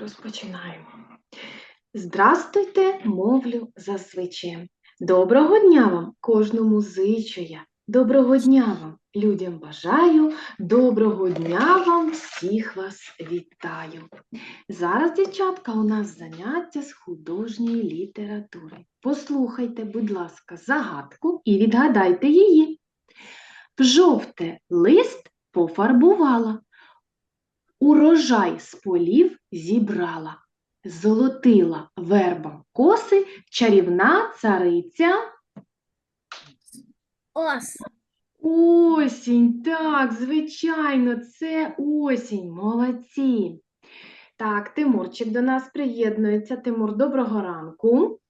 Розпочинаємо. Здрастуйте, мовлю зазвичай. Доброго дня вам, кожному зичу я. Доброго дня вам, людям бажаю, доброго дня вам, всіх вас вітаю. Зараз, дівчатка, у нас заняття з художньої літератури. Послухайте, будь ласка, загадку і відгадайте її. В жовте лист пофарбувала, урожай з полів зібрала, золотила вербам коси, чарівна цариця. Ос. Осінь, так, звичайно, це осінь, молодці. Так, Тимурчик до нас приєднується. Тимур, доброго ранку.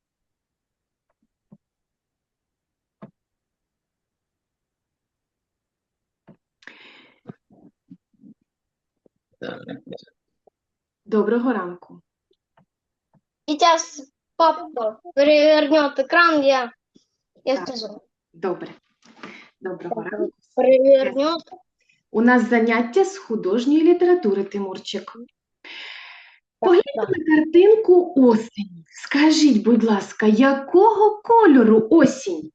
Доброго ранку. Сейчас папа перевернет экран, я, я Так. скажу. Добре. Доброго ранку. Перевернет. У нас заняття з художньої літератури, Тимурчик. Погляньте на картинку осені. Скажіть, будь ласка, якого кольору осінь?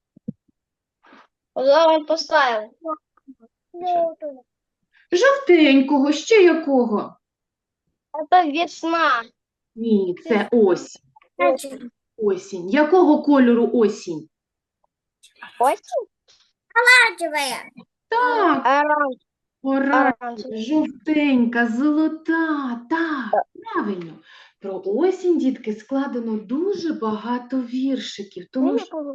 Давай поставим. Жовтенького, ще якого? Це весна. Ні, це осінь. Осінь. Якого кольору осінь? Осінь? Оранжевая. Так, Оранж. пора. Оранжевая. Жовтенька, золота, так, правильно. Про осінь, дітки, складено дуже багато віршиків, тому що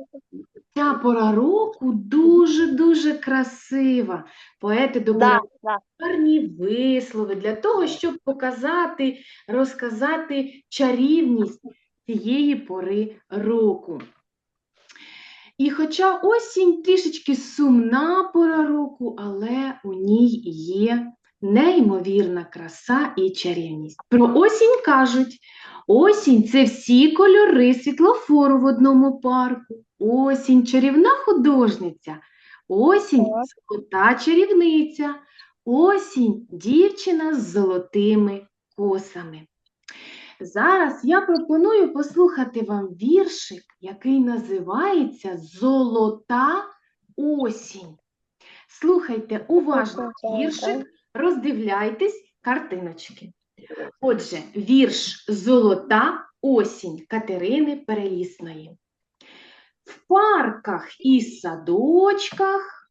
ця пора року дуже-дуже красива. Поети добирають Да, да. гарні вислови для того, щоб показати, розказати чарівність цієї пори року. І хоча осінь трішечки сумна пора року, але у ній є неймовірна краса і чарівність. Про осінь кажуть, осінь це всі кольори світлофору в одному парку. Осінь чарівна художниця, осінь золота чарівниця, осінь дівчина з золотими косами. Зараз я пропоную послухати вам віршик, який називається Золота осінь. Слухайте уважно віршик, роздивляйтесь картиночки. Отже, вірш Золота осінь Катерини Перелісної. В парках і садочках,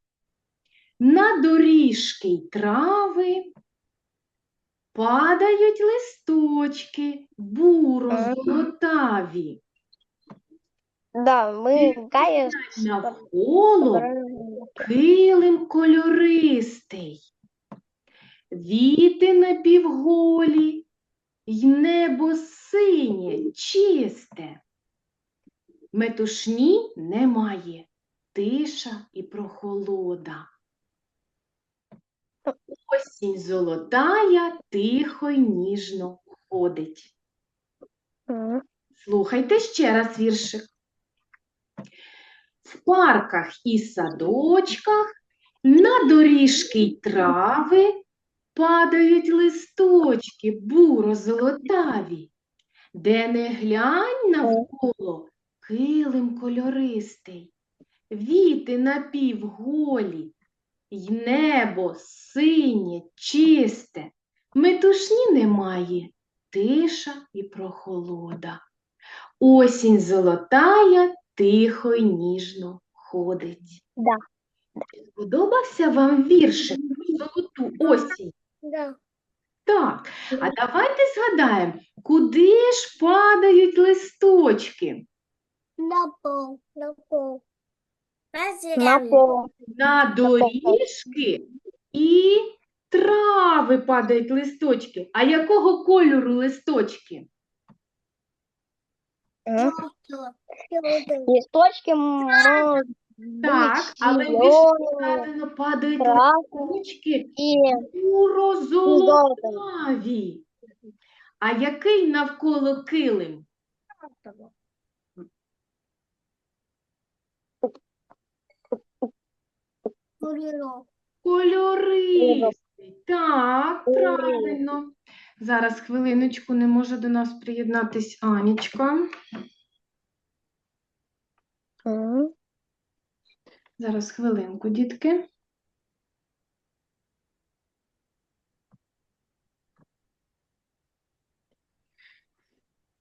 на доріжки й трави падають листочки буро-золотаві. Да, мы гаем. Навколо килим кольористий, віти напівголі, й небо синє, чисте. Метушні немає, тиша і прохолода. Осінь золотая тихо й ніжно ходить. Слухайте ще раз віршик. В парках і садочках, на доріжки й трави падають листочки буро-золотаві, де не глянь навколо килим кольористий, віти напівголі, й небо синє, чисте, метушні немає, тиша і прохолода. Осінь золотая тихо й ніжно ходить. Да. Сподобався вам віршик про золоту осінь? Да. Так, а давайте згадаємо, куди ж падають листочки? На пол. На пол. На пол. На доріжки і трави падають листочки. А якого кольору листочки? Листочки Так, быть але більше зеленые, сказано падають красные листочки и буро-золотаві. А який навколо килим? Кольористий. Так, Ой. правильно. Зараз хвилиночку не може до нас приєднатись Анічка. М. Зараз хвилинку, дітки.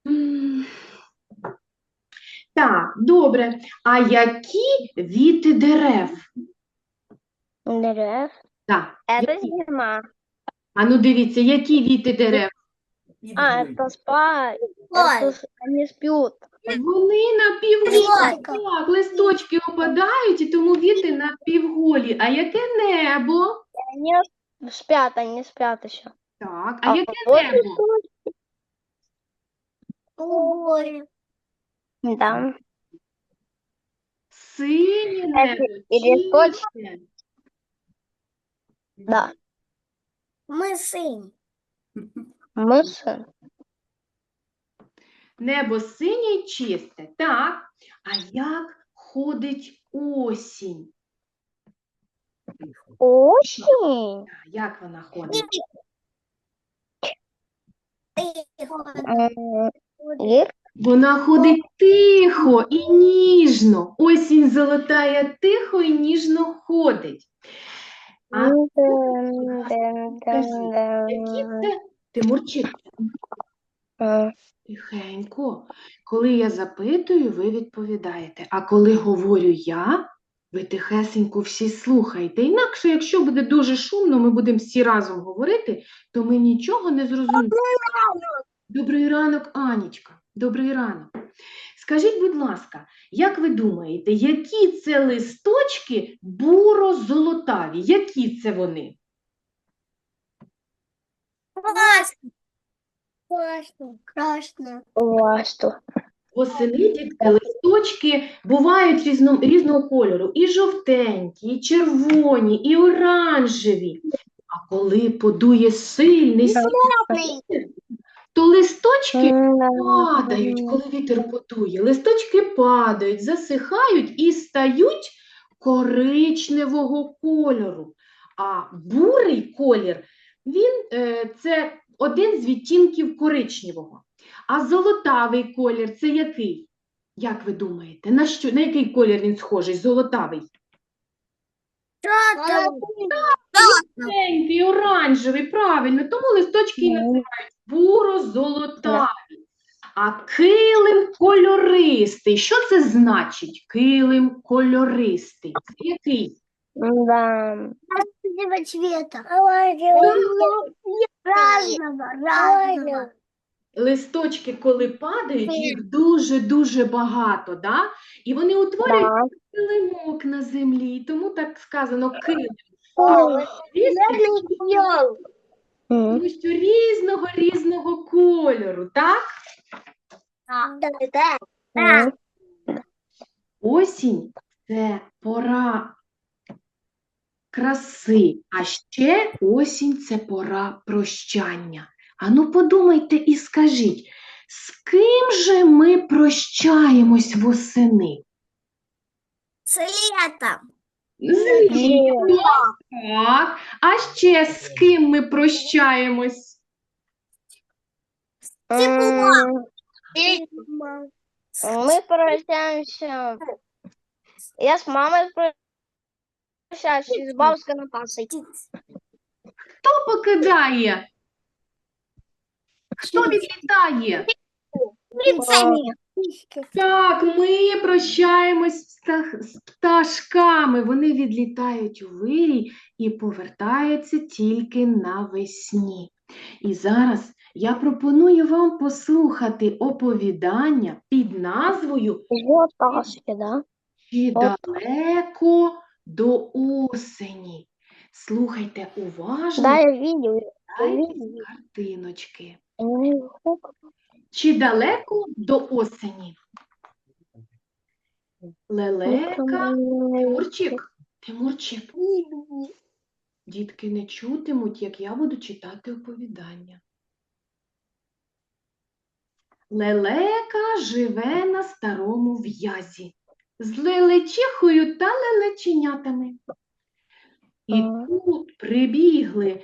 М. Так, добре. А які віти дерев? Дерев. Так, Это які? зима. А ну дивіться, які віти дерев? А, это спать. Это с- они спят. Вони напівголі. Листочка. Так, листочки опадають, і тому віти напівголі. А яке небо? Они спят, они спят еще. Так, а яке вот небо? Да. Синє Е, небо, і листочки. чисте. Да. Мы сын. Мысы. Небо синє й чисте. Так. А як ходить осінь? Осень. А, Як вона ходить? Вона ходить тихо і ніжно. Осінь золотая тихо і ніжно ходить. А? Тимурчик, тихенько. Коли я запитую, ви відповідаєте. А коли говорю я, ви тихесенько всі слухаєте. Інакше, якщо буде дуже шумно, ми будемо всі разом говорити, то ми нічого не зрозуміємо. Добрий ранок, Анічка. Добрий ранок. Скажіть, будь ласка, як ви думаєте, які це листочки буро-золотаві? Які це вони? Красный. Красный. Красный. Власту. Восени дітки, листочки бувають різно, різного кольору. І жовтенькі, і червоні, і оранжеві. А коли подує сильний Красный. вітер, то листочки М, да. падають, коли вітер подує. Листочки падають, засихають і стають коричневого кольору. А бурий колір він е, це один з відтінків коричневого. А золотавий колір це який? Як ви думаєте? На що, на який колір він схожий? Золотавий? Маленький, оранжевий, правильно, тому листочки і називають буро-золотаві. А килим кольористий. Що це значить? Килим кольористий. Це який? Да. Красного цвета. Разного. Разного. Листочки, коли падають, їх дуже-дуже багато, да? і вони утворюють Да. килимок на землі, тому так сказано килим. О, Листочки, Тому що різного різного кольору, так? Осінь це пора краси, а ще осінь це пора прощання. Ану подумайте і скажіть, з ким же ми прощаємось восени? С летом. З літом, так. А ще з ким ми прощаємось? М, Мы прощаемся. Я с мамой прощаюсь, и с бабушкой Наташей. Хто покидає? Хто відлітає? Так, ми прощаємось з птах- з пташками. Вони відлітають у вирій і повертаються тільки навесні. І зараз я пропоную вам послухати оповідання під назвою Вот Наташки, да? Чи далеко до осені. Слухайте уважно, Да, я видел. читайте картиночки. Чи далеко до осені? Лелека, Тимурчик, Тимурчик, дітки не чутимуть, як я буду читати оповідання. Лелека живе на старому в'язі з лелечихою та лелеченятами. І тут прибігли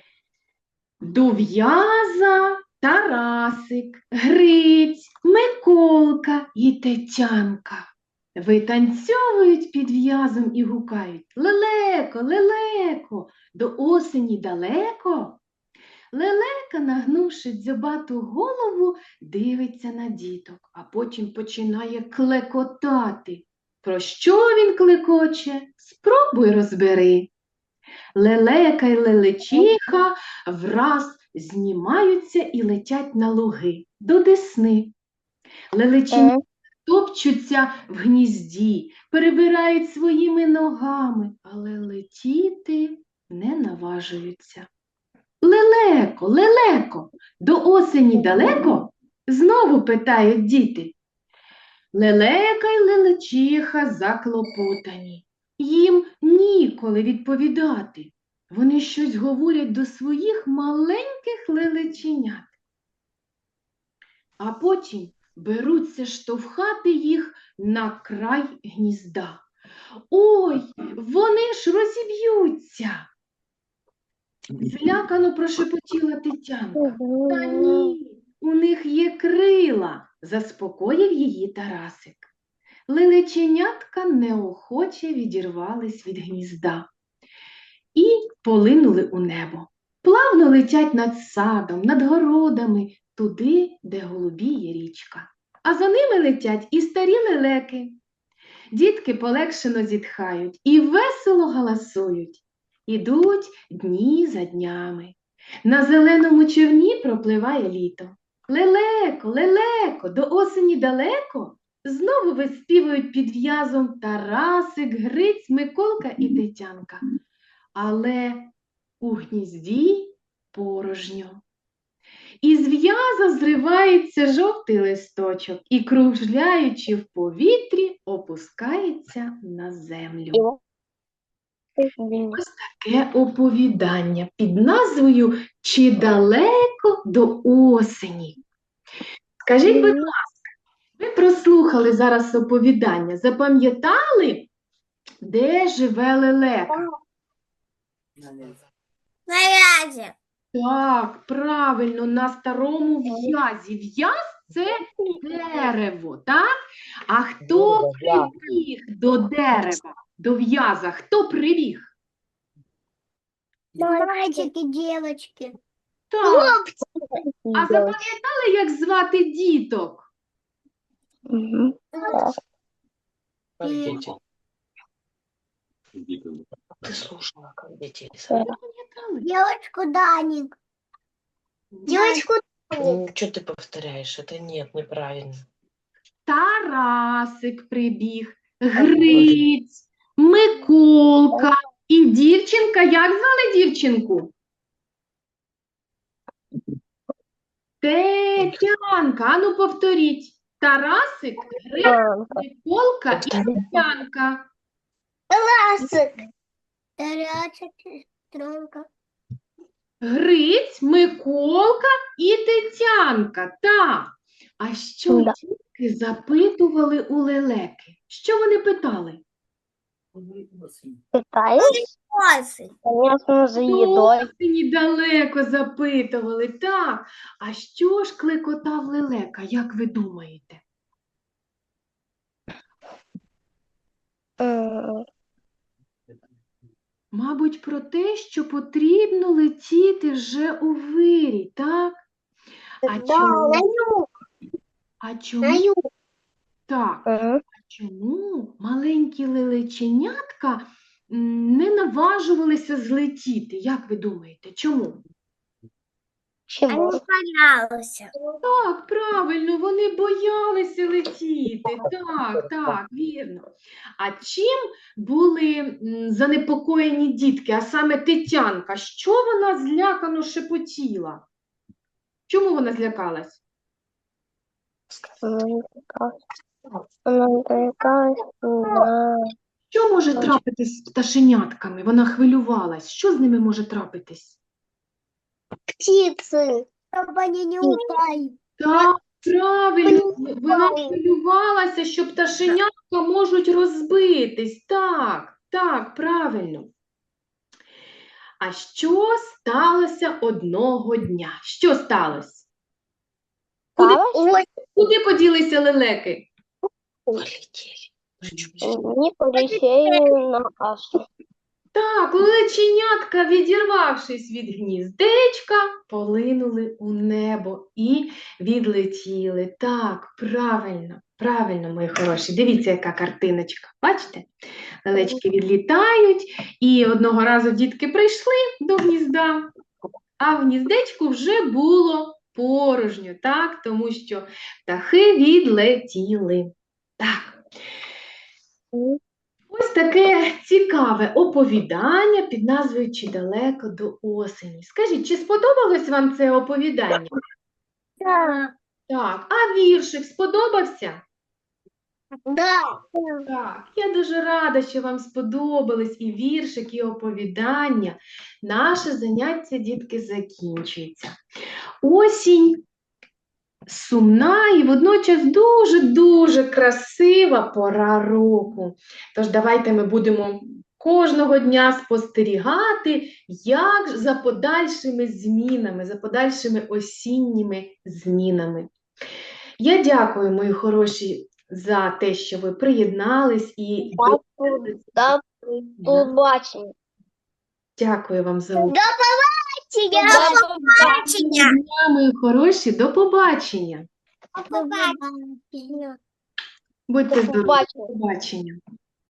До в'яза Тарасик, Гриць, Миколка і Тетянка. Витанцьовують під в'язом і гукають Лелеко, лелеко, до осені далеко. Лелека, нагнувши дзьобату голову, дивиться на діток, а потім починає клекотати. Про що він клекоче? Спробуй розбери. Лелека й лелечиха враз знімаються і летять на луги до десни. Лелечині топчуться в гнізді, перебирають своїми ногами, але летіти не наважуються. Лелеко, лелеко, до осені далеко? Знову питають діти. Лелека й лелечиха заклопотані. Їм ніколи відповідати. Вони щось говорять до своїх маленьких лелеченят. А потім беруться штовхати їх на край гнізда. Ой, вони ж розіб'ються. Злякано прошепотіла Тетянка. Та ні, у них є крила, заспокоїв її Тарасик. Лелеченятка неохоче відірвались від гнізда і полинули у небо. Плавно летять над садом, над городами, туди, де голубіє річка. А за ними летять і старі лелеки. Дітки полегшено зітхають і весело галасують. Ідуть дні за днями. На зеленому човні пропливає літо. Лелеко, лелеко, до осені далеко. Знову виспівують під в'язом Тарасик, Гриць, Миколка і Тетянка. Але у гнізді порожньо. Із в'яза зривається жовтий листочок і, кружляючи в повітрі, опускається на землю. Ось Таке оповідання під назвою Чи далеко до осені. Скажіть, будь ласка, ви прослухали зараз оповідання, запам'ятали, де живе лелека? На ряде. Так, правильно, на старому в'язі. В'яз це дерево, так? А хто прибіг до дерева, до в'яза? Хто прибіг? Мальчики, девочки. Так. А запам'ятали, як звати діток? Ты слушала, как дети Запам'ятали? Девочку Даник. Девочку Ну, что ты повторяешь? Это нет, неправильно. Тарасик прибіг, Гриць, Миколка і дівчинка. Як звали дівчинку? Тетянка. Ану повторіть. Тарасик, Гриць, Миколка і Тетянка. Ласик. Тарячек. Тронка. Гриць, Миколка і Тетянка. Так. А що Да. дітки запитували у лелеки? Що вони питали? Ласик. Конечно, за едой. Осені далеко запитували, так. А що ж клекотав лелека, як ви думаєте? Мабуть, про те, що потрібно летіти вже у вирі, так? А чому? А чому так? Чому маленькі лелеченятка не наважувалися злетіти? Як ви думаєте, чому? Они Чего? боялся. Так, правильно, вони боялися летіти. Так, так, вірно. А чим були занепокоєні дітки, а саме Тетянка? Що вона злякано шепотіла? Чому вона злякалась? На... Що може трапитись з пташенятками? Вона хвилювалась. Що з ними може трапитись? Птицы. Чтобы они не упали. Так, правильно, вона хвилювалася, що пташенятка можуть розбитись. Так, так, правильно. А що сталося одного дня? Що сталося? Куди, куди поділися лелеки? Полетели. вони полетіли на кашу. Так, лелеченятка, відірвавшись від гніздечка, полинули у небо і відлетіли. Так, правильно, правильно, мої хороші. Дивіться, яка картиночка. Бачите? Лелечки відлітають, і одного разу дітки прийшли до гнізда, а в гніздечку вже було порожньо, так, тому що птахи відлетіли. Так. Ось таке цікаве оповідання під назвою Чи далеко до осені. Скажіть, чи сподобалось вам це оповідання? Так. Так, а віршик сподобався? Да. Так, я дуже рада, що вам сподобались і віршик, і оповідання. Наше заняття, дітки, закінчується. Осінь сумна і водночас дуже-дуже красива пора року. Тож давайте ми будемо кожного дня спостерігати, як за подальшими змінами, за подальшими осінніми змінами. Я дякую, мої хороші, за те, що ви приєднались і побачення. дякую вам за увагу. До побачення. Дня, мої хороші, до побачення. Побачення. Будьте До здорові, до побачення.